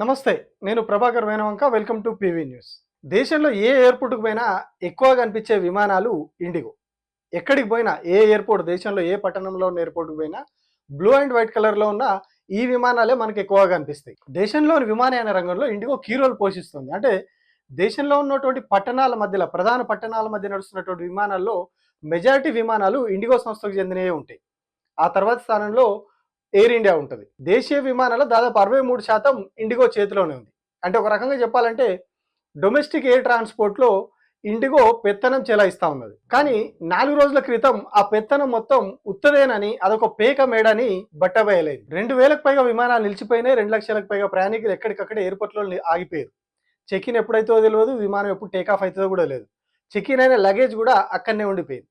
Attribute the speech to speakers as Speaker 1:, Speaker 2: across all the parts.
Speaker 1: నమస్తే నేను Prabhakar Venavanka welcome to PV news. దేశంలో ఏ ఎయిర్పోర్ట్కి పోయినా ఎక్కువగా కనిపించే విమానాలు ఇండిగో. ఎక్కడికి పోయినా ఏ ఎయిర్పోర్ట్ దేశంలో ఏ పట్టణంలో ఉన్న ఎయిర్పోర్ట్కి పోయినా బ్లూ అండ్ వైట్ కలర్లో ఉన్న ఈ విమానాలే మనకు ఎక్కువగా కనిపిస్తాయి. దేశంలోని విమానయాన రంగంలో ఇండిగో కీ రోల్ పోషిస్తుంది. అంటే దేశంలో ఉన్నటువంటి పట్టణాల మధ్యలో ప్రధాన పట్టణాల మధ్య నడుస్తున్నటువంటి విమానాల్లో మెజారిటీ విమానాలు ఇండిగో సంస్థకు చెందినవే ఉంటాయి. ఆ తర్వాత స్థానంలో ఎయిర్ ఇండియా ఉంటుంది. దేశీయ విమానాల దాదాపు అరవై మూడు శాతం ఇండిగో చేతిలోనే ఉంది. అంటే ఒక రకంగా చెప్పాలంటే డొమెస్టిక్ ఎయిర్ ట్రాన్స్పోర్ట్లో ఇండిగో పెత్తనం చెలాయిస్తా ఉన్నది. కానీ నాలుగు రోజుల క్రితం ఆ పెత్తనం మొత్తం ఉత్తదేనని అదొక పేక మేడని బట్టబయలేదు. రెండు వేలకు పైగా విమానాలు నిలిచిపోయినాయి రెండు లక్షలకు పైగా ప్రయాణికులు ఎక్కడికక్కడ ఎయిర్పోర్ట్లో ఆగిపోయారు. చెక్ ఇన్ ఎప్పుడైతుందో తెలియదు విమానం ఎప్పుడు టేక్ ఆఫ్ అవుతుందో కూడా లేదు. చెక్ ఇన్ అయిన లగేజ్ కూడా అక్కడనే ఉండిపోయింది.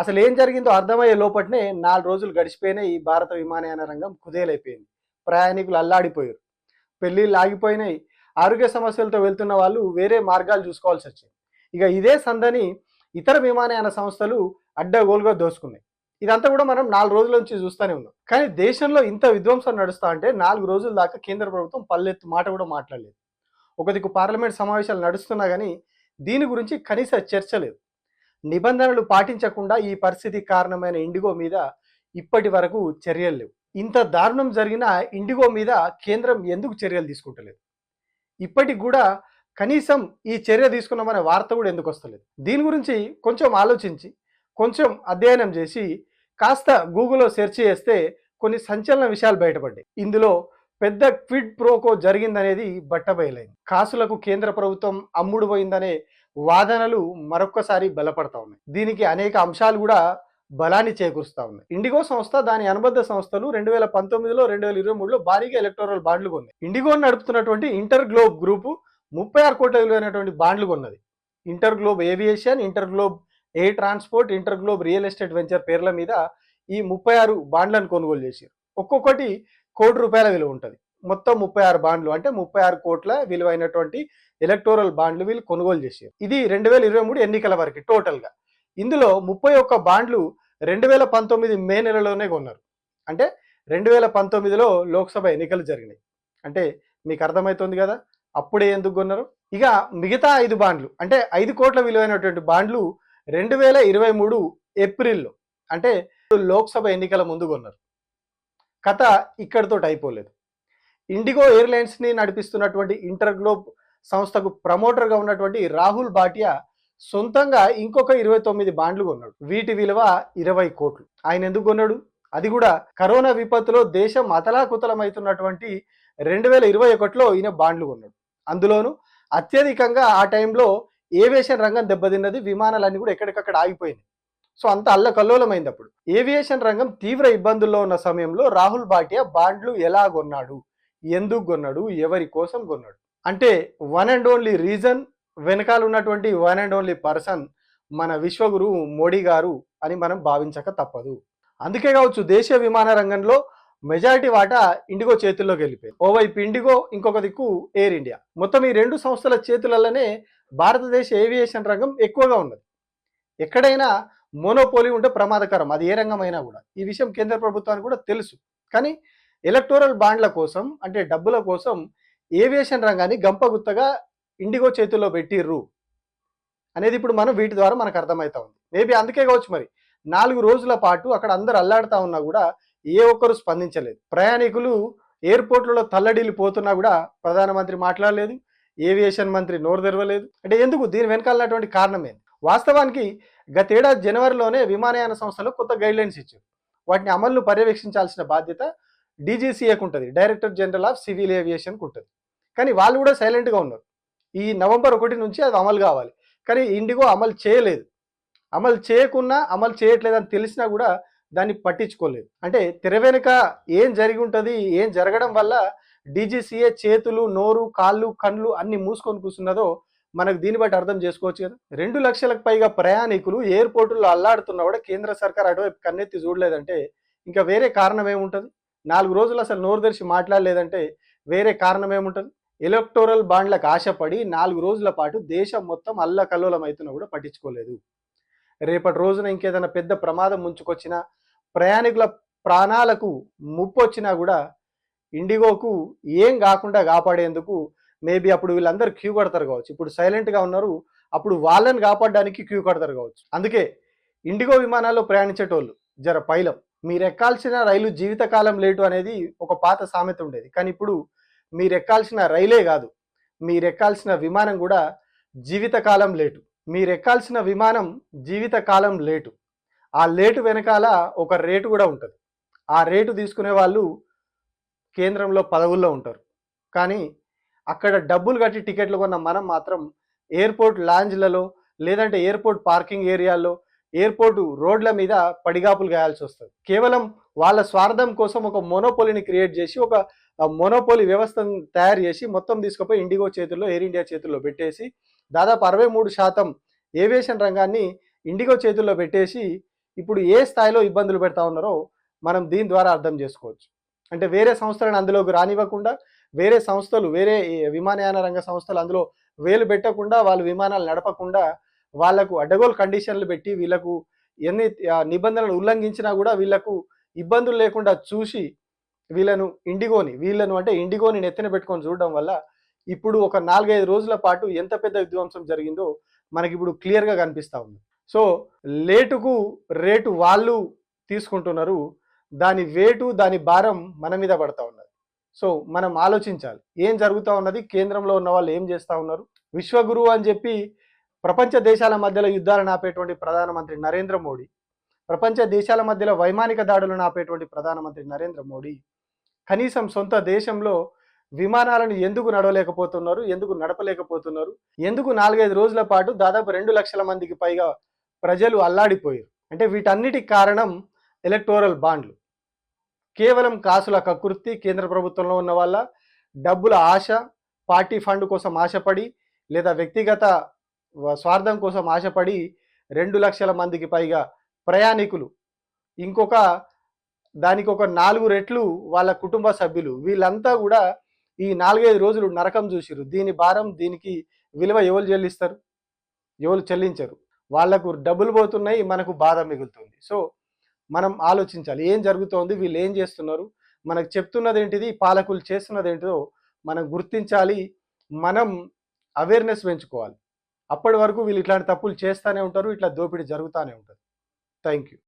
Speaker 1: అసలు ఏం జరిగిందో అర్థమయ్యే లోపట్నే నాలుగు రోజులు గడిచిపోయినాయి ఈ భారత విమానయాన రంగం కుదేలైపోయింది. ప్రయాణికులు అల్లాడిపోయారు. పెళ్ళిళ్ళు ఆగిపోయినాయి. ఆరోగ్య సమస్యలతో వెళ్తున్న వాళ్ళు వేరే మార్గాలు చూసుకోవాల్సి వచ్చింది. ఇక ఇదే సందని ఇతర విమానయాన సంస్థలు అడ్డగోలుగా దోసుకున్నాయి. ఇదంతా కూడా మనం నాలుగు రోజుల నుంచి చూస్తూనే ఉన్నాం. కానీ దేశంలో ఇంత విధ్వంసం నడుస్తా అంటే నాలుగు రోజుల దాకా కేంద్ర ప్రభుత్వం పల్లెత్తు మాట కూడా మాట్లాడలేదు. ఒక దిక్కు పార్లమెంట్ సమావేశాలు నడుస్తున్నా కానీ దీని గురించి కనీస చర్చ లేదు. నిబంధనలు పాటించకుండా ఈ పరిస్థితి కారణమైన ఇండిగో మీద ఇప్పటి వరకు చర్యలు లేవు. ఇంత దారుణం జరిగిన ఇండిగో మీద కేంద్రం ఎందుకు చర్యలు తీసుకుంటలేదు? ఇప్పటికి కూడా కనీసం ఈ చర్య తీసుకున్నామనే వార్త కూడా ఎందుకు వస్తలేదు? దీని గురించి కొంచెం ఆలోచించి కొంచెం అధ్యయనం చేసి కాస్త గూగుల్లో సెర్చ్ చేస్తే కొన్ని సంచలన విషయాలు బయటపడ్డాయి. ఇందులో పెద్ద క్విడ్ ప్రోకో జరిగిందనేది బట్టబయలైంది. కాసులకు కేంద్ర ప్రభుత్వం అమ్ముడు పోయిందనే వాదనలు మరొక్కసారి బలపడతా ఉన్నాయి. దీనికి అనేక అంశాలు కూడా బలాన్ని చేకూరుస్తా ఉన్నాయి. ఇండిగో సంస్థ దాని అనుబంధ సంస్థలు రెండు వేల పంతొమ్మిదిలో రెండు వేల ఇరవై మూడులో భారీగా ఎలక్టోరల్ బాండ్లు కొన్నాయి. ఇండిగో నడుపుతున్నటువంటి ఇంటర్ గ్లోబ్ గ్రూపు ముప్పై ఆరు కోట్ల విలువైనటువంటి బాండ్లు కొన్నది. InterGlobe aviation InterGlobe air transport InterGlobe real estate venture పేర్ల మీద ఈ ముప్పై ఆరు బాండ్లను కొనుగోలు చేశారు. ఒక్కొక్కటి కోటి రూపాయల విలువ ఉంటుంది. మొత్తం ముప్పై ఆరు బాండ్లు అంటే ముప్పై ఆరు కోట్ల విలువైనటువంటి ఎలక్టోరల్ బాండ్లు వీళ్ళు కొనుగోలు చేశారు. ఇది రెండు వేల ఇరవై మూడు ఎన్నికల వరకు టోటల్గా ఇందులో ముప్పై ఒక్క బాండ్లు రెండు వేల పంతొమ్మిది మే నెలలోనే కొన్నారు. అంటే రెండు వేల పంతొమ్మిదిలో లోక్సభ ఎన్నికలు జరిగినాయి. అంటే మీకు అర్థమవుతుంది కదా? అప్పుడే ఎందుకు కొన్నారు? ఇక మిగతా ఐదు బాండ్లు అంటే ఐదు కోట్ల విలువైనటువంటి బాండ్లు రెండు వేల ఇరవై మూడు ఏప్రిల్లో అంటే లోక్సభ ఎన్నికల ముందు కొన్నారు. కథ ఇక్కడితో అయిపోలేదు. ఇండిగో ఎయిర్లైన్స్ని నడిపిస్తున్నటువంటి ఇంటర్ గ్లోబ్ సంస్థకు ప్రమోటర్గా ఉన్నటువంటి రాహుల్ భాటియా సొంతంగా ఇంకొక ఇరవై తొమ్మిది బాండ్లు కొన్నాడు. వీటి విలువ ఇరవై కోట్లు. ఆయన ఎందుకు కొన్నాడు? అది కూడా కరోనా విపత్తులో దేశం అతలాకుతలమవుతున్నటువంటి రెండు వేల ఇరవై ఒకటిలో ఈయన బాండ్లు కొన్నాడు. అందులోనూ అత్యధికంగా ఆ టైంలో ఏవియేషన్ రంగం దెబ్బతిన్నది విమానాలన్నీ కూడా ఎక్కడికక్కడ ఆగిపోయినాయి. సో అంత అల్లకల్లోలమైంది అప్పుడు. ఏవియేషన్ రంగం తీవ్ర ఇబ్బందుల్లో ఉన్న సమయంలో రాహుల్ భాటియా బాండ్లు ఎలా కొన్నాడు? ఎందుకు కొన్నాడు? ఎవరి కోసం కొన్నాడు? అంటే వన్ అండ్ ఓన్లీ రీజన్ వెనకాల ఉన్నటువంటి వన్ అండ్ ఓన్లీ పర్సన్ మన విశ్వగురు మోడీ గారు అని మనం భావించక తప్పదు. అందుకే కావచ్చు దేశీయ విమాన రంగంలో మెజారిటీ వాటా ఇండిగో చేతుల్లోకి వెళ్ళిపోయింది ఓవైపు ఇండిగో ఇంకొక దిక్కు ఎయిర్ ఇండియా మొత్తం ఈ రెండు సంస్థల చేతులలోనే భారతదేశ ఏవియేషన్ రంగం ఎక్కువగా ఉన్నది. ఎక్కడైనా మోనోపోలీ ఉంటే ప్రమాదకరం. అది ఏ రంగమైనా కూడా. ఈ విషయం కేంద్ర ప్రభుత్వానికి కూడా తెలుసు. కానీ ఎలక్టోరల్ బాండ్ల కోసం అంటే డబ్బుల కోసం ఏవియేషన్ రంగాన్ని గంపగుత్తగా ఇండిగో చేతుల్లో పెట్టిర్రు అనేది ఇప్పుడు మనం వీటి ద్వారా మనకు అర్థమవుతా ఉంది. మేబీ అందుకే కావచ్చు మరి. నాలుగు రోజుల పాటు అక్కడ అందరు అల్లాడుతా ఉన్నా కూడా ఏ ఒక్కరు స్పందించలేదు. ప్రయాణికులు ఎయిర్పోర్ట్లలో తల్లడిల్లి పోతున్నా కూడా ప్రధానమంత్రి మాట్లాడలేదు ఏవియేషన్ మంత్రి నోరు తెరవలేదు. అంటే ఎందుకు? దీని వెనకాలన్నటువంటి కారణమే వాస్తవానికి గతేడాది జనవరిలోనే విమానయాన సంస్థలు కొత్త గైడ్లైన్స్ ఇచ్చారు. వాటిని అమలును పర్యవేక్షించాల్సిన బాధ్యత డీజీసీఏకి ఉంటుంది డైరెక్టర్ జనరల్ ఆఫ్ సివిల్ ఏవియేషన్కి ఉంటుంది కానీ వాళ్ళు కూడా సైలెంట్గా ఉన్నారు. ఈ నవంబర్ ఒకటి నుంచి అది అమలు కావాలి. కానీ ఇండిగో అమలు చేయలేదు. అమలు చేయకున్నా అమలు చేయట్లేదు అని తెలిసినా కూడా దాన్ని పట్టించుకోలేదు. అంటే తెర వెనుక ఏం జరిగి ఉంటుంది ఏం జరగడం వల్ల డీజీసీఏ చేతులు నోరు కాళ్ళు కళ్ళు అన్ని మూసుకొని కూర్చున్నదో మనకు దీన్ని బట్టి అర్థం చేసుకోవచ్చు కదా. రెండు లక్షలకు పైగా ప్రయాణికులు ఎయిర్పోర్టుల్లో అల్లాడుతున్నా కూడా కేంద్ర సర్కార్ అటువైపు కన్నెత్తి చూడలేదంటే ఇంకా వేరే కారణం ఏముంటుంది? నాలుగు రోజులు అసలు నోరు తెరిచి మాట్లాడలేదంటే వేరే కారణం ఏముంటుంది? ఎలక్టోరల్ బాండ్లకు ఆశపడి నాలుగు రోజుల పాటు దేశం మొత్తం అల్లకల్లోలం అవుతున్నా కూడా పట్టించుకోలేదు. రేపటి రోజున ఇంకేదైనా పెద్ద ప్రమాదం ముంచుకొచ్చినా ప్రయాణికుల ప్రాణాలకు ముప్పు వచ్చినా కూడా ఇండిగోకు ఏం కాకుండా కాపాడేందుకు మేబీ అప్పుడు వీళ్ళందరూ క్యూ కడతారు కావచ్చు. ఇప్పుడు సైలెంట్గా ఉన్నారు అప్పుడు వాళ్ళని కాపాడడానికి క్యూ కడతారు కావచ్చు. అందుకే ఇండిగో విమానాల్లో ప్రయాణించేటోళ్ళు జర పైలం. మీరు ఎక్కాల్సిన రైలు జీవితకాలం లేటు అనేది ఒక పాత సామెత ఉండేది. కానీ ఇప్పుడు మీరు ఎక్కాల్సిన రైలే కాదు. మీరు ఎక్కాల్సిన విమానం కూడా జీవితకాలం లేటు. మీరు ఎక్కాల్సిన విమానం జీవితకాలం లేటు. ఆ లేటు వెనకాల ఒక రేటు కూడా ఉంటుంది. ఆ రేటు తీసుకునే వాళ్ళు కేంద్రంలో పదవుల్లో ఉంటారు. కానీ అక్కడ డబ్బులు కట్టి టికెట్లు కొన్న మనం మాత్రం ఎయిర్పోర్ట్ లాంజ్లలో లేదంటే ఎయిర్పోర్ట్ పార్కింగ్ ఏరియాల్లో ఎయిర్పోర్టు రోడ్ల మీద పడిగాపులు గాయాల్సి వస్తుంది. కేవలం వాళ్ళ స్వార్థం కోసం ఒక మోనోపోలిని క్రియేట్ చేసి ఒక మోనోపోలి వ్యవస్థను తయారు చేసి మొత్తం తీసుకుపోయి ఇండిగో చేతుల్లో ఎయిర్ ఇండియా చేతుల్లో పెట్టేసి దాదాపు అరవై మూడు శాతం ఏవియేషన్ రంగాన్ని ఇండిగో చేతుల్లో పెట్టేసి ఇప్పుడు ఏ స్థాయిలో ఇబ్బందులు పెడతా ఉన్నారో మనం దీని ద్వారా అర్థం చేసుకోవచ్చు. అంటే వేరే సంస్థలను అందులోకి రానివ్వకుండా వేరే సంస్థలు వేరే విమానయాన రంగ సంస్థలు అందులో వేలు పెట్టకుండా వాళ్ళు విమానాలు నడపకుండా వాళ్ళకు అడ్డగోలు కండిషన్లు పెట్టి వీళ్ళకు ఎన్ని నిబంధనలు ఉల్లంఘించినా కూడా వీళ్ళకు ఇబ్బందులు లేకుండా చూసి వీళ్ళను ఇండిగోని వీళ్ళను అంటే ఇండిగోని నెత్తిన పెట్టుకొని చూడడం వల్ల ఇప్పుడు ఒక నాలుగైదు రోజుల పాటు ఎంత పెద్ద విధ్వంసం జరిగిందో మనకి ఇప్పుడు క్లియర్గా కనిపిస్తూ ఉంది. సో లేటుకు రేటు వాళ్ళు తీసుకుంటున్నారు దాని వేటు దాని భారం మన మీద పడతా ఉన్నది. సో మనం ఆలోచించాలి. ఏం జరుగుతూ ఉన్నది? కేంద్రంలో ఉన్న వాళ్ళు ఏం చేస్తూ ఉన్నారు? విశ్వగురువు అని చెప్పి ప్రపంచ దేశాల మధ్యలో యుద్ధాలను ఆపేటువంటి ప్రధానమంత్రి నరేంద్ర మోడీ ప్రపంచ దేశాల మధ్యలో వైమానిక దాడులను ఆపేటువంటి ప్రధానమంత్రి నరేంద్ర మోడీ కనీసం సొంత దేశంలో విమానాలను ఎందుకు నడవలేకపోతున్నారు ఎందుకు నడపలేకపోతున్నారు ఎందుకు నాలుగైదు రోజుల పాటు దాదాపు రెండు లక్షల మందికి పైగా ప్రజలు అల్లాడిపోయారు. అంటే వీటన్నిటికి కారణం ఎలక్టోరల్ బాండ్లు. కేవలం కాసుల కకృతి కేంద్ర ప్రభుత్వంలో ఉన్న వాళ్ళ డబ్బుల ఆశ పార్టీ ఫండ్ కోసం ఆశపడి లేదా వ్యక్తిగత స్వార్థం కోసం ఆశపడి రెండు లక్షల మందికి పైగా ప్రయాణికులు ఇంకొక దానికి ఒక నాలుగు రెట్లు వాళ్ళ కుటుంబ సభ్యులు వీళ్ళంతా కూడా ఈ నాలుగైదు రోజులు నరకం చూసిరు దీని భారం దీనికి విలువ ఎవరు చెల్లిస్తారు? ఎవరు చెల్లించరు. వాళ్ళకు డబ్బులు పోతున్నాయి మనకు బాధ మిగులుతుంది. సో మనం ఆలోచించాలి ఏం జరుగుతోంది వీళ్ళు ఏం చేస్తున్నారు? మనకు చెప్తున్నది ఏంటిది పాలకులు చేస్తున్నది ఏంటిదో మనం గుర్తించాలి మనం అవేర్నెస్ పెంచుకోవాలి. అప్పటి వరకు వీళ్ళు ఇట్లాంటి తప్పులు చేస్తూనే ఉంటారు ఇట్లా దోపిడీ జరుగుతూనే ఉంటుంది. Thank you